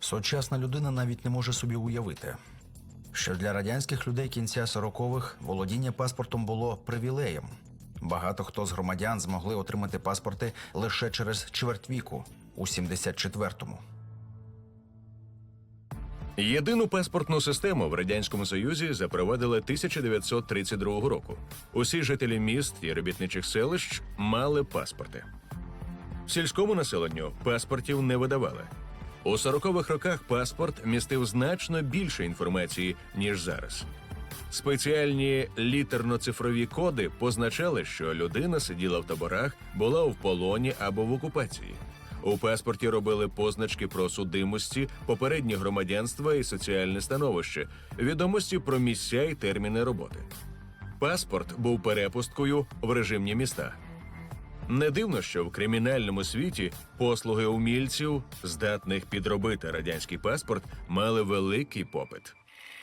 Сучасна людина навіть не може собі уявити, що для радянських людей кінця 40-х володіння паспортом було привілеєм. Багато хто з громадян змогли отримати паспорти лише через чверть віку у 74-му. Єдину паспортну систему в радянському союзі запровадили 1932 року. Усі жителі міст і робітничих селищ мали паспорти. Сільському населенню паспортів не видавали. У 40-х роках паспорт містив значно більше інформації ніж зараз. Спеціальні літерно-цифрові коди позначали, що людина сиділа в таборах, була в полоні або в окупації. У паспорті робили позначки про судимості, попереднє громадянство і соціальне становище, відомості про місця і терміни роботи. Паспорт був перепусткою в режимні міста. Не дивно, що в кримінальному світі послуги умільців, здатних підробити радянський паспорт, мали великий попит.